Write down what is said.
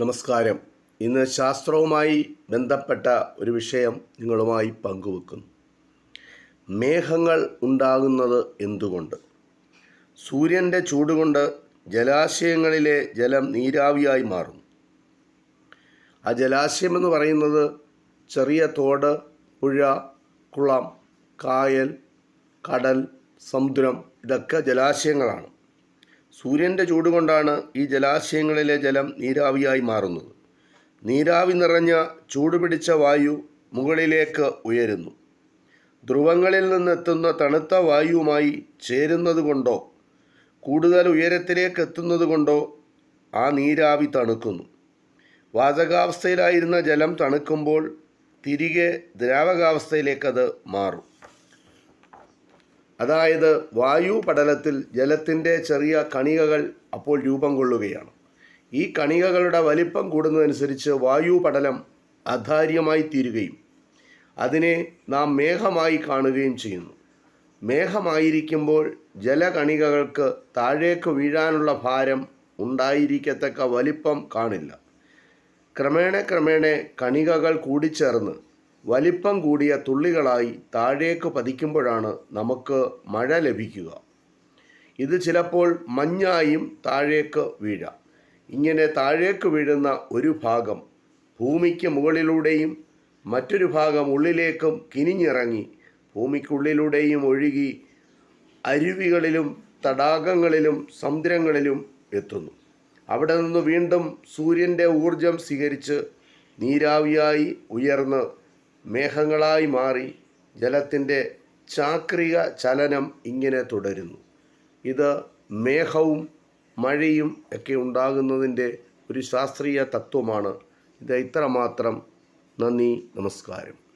നമസ്കാരം. ഇന്ന് ശാസ്ത്രവുമായി ബന്ധപ്പെട്ട ഒരു വിഷയം നിങ്ങളുമായി പങ്കുവെക്കുന്നു. മേഘങ്ങൾ ഉണ്ടാകുന്നത് എന്തുകൊണ്ട്? സൂര്യന്റെ ചൂടുകൊണ്ട് ജലാശയങ്ങളിലെ ജലം നീരാവിയായി മാറുന്നു. ആ ജലാശയം എന്ന് പറയുന്നത് ചെറിയ തോട് പുഴ കുളം കായൽ കടൽ സമുദ്രം ഇതൊക്കെ ജലാശയങ്ങളാണ്. സൂര്യന്റെ ചൂട് കൊണ്ടാണ് ഈ ജലാശയങ്ങളിലെ ജലം നീരാവിയായി മാറുന്നത്. നീരാവി നിറഞ്ഞ ചൂടുപിടിച്ച വായു മുകളിലേക്ക് ഉയരുന്നു. ധ്രുവങ്ങളിൽ നിന്നെത്തുന്ന തണുത്ത വായുവുമായി ചേരുന്നതുകൊണ്ടോ കൂടുതൽ ഉയരത്തിലേക്ക് എത്തുന്നതുകൊണ്ടോ ആ നീരാവി തണുക്കുന്നു. വാതകാവസ്ഥയിലായിരുന്ന ജലം തണുക്കുമ്പോൾ തിരികെ ദ്രാവകാവസ്ഥയിലേക്കത് മാറും. അതായത് വായു പടലത്തിൽ ജലത്തിന്റെ ചെറിയ കണികകൾ അപ്പോൾ രൂപം കൊള്ളുകയാണ്. ഈ കണികകളുടെ വലിപ്പം കൂടുന്നതനുസരിച്ച് വായു പടലം അധാര്യമായി തീരുകയും അതിനെ നാം മേഘമായി കാണുകയും ചെയ്യുന്നു. മേഘമായിരിക്കുമ്പോൾ ജലകണികകൾക്ക് താഴേക്ക് വീഴാനുള്ള ഭാരം ഉണ്ടായിരിക്കത്തക്ക വലിപ്പം കാണില്ല. ക്രമേണ ക്രമേണ കണികകൾ കൂടിച്ചേർന്ന് വലിപ്പം കൂടിയ തുള്ളികളായി താഴേക്ക് പതിക്കുമ്പോഴാണ് നമുക്ക് മഴ ലഭിക്കുക. ഇത് ചിലപ്പോൾ മഞ്ഞായും താഴേക്ക് വീഴാം. ഇങ്ങനെ താഴേക്ക് വീഴുന്ന ഒരു ഭാഗം ഭൂമിക്ക് മുകളിലൂടെയും മറ്റൊരു ഭാഗം ഉള്ളിലേക്കും കിനിഞ്ഞിറങ്ങി ഭൂമിക്കുള്ളിലൂടെയും ഒഴുകി അരുവികളിലും തടാകങ്ങളിലും സമുദ്രങ്ങളിലും എത്തുന്നു. അവിടെ നിന്ന് വീണ്ടും സൂര്യന്റെ ഊർജം സ്വീകരിച്ച് നീരാവിയായി ഉയർന്ന് മേഘങ്ങളായി മാറി ജലത്തിന്റെ ചാക്രിക ചലനം ഇങ്ങനെ തുടരുന്നു. ഇത് മേഘവും മഴയും ഒക്കെ ഉണ്ടാകുന്നതിന്റെ ഒരു ശാസ്ത്രീയ തത്വമാണ്. ഇത് ഇത്രമാത്രം. നന്ദി നമസ്കാരം.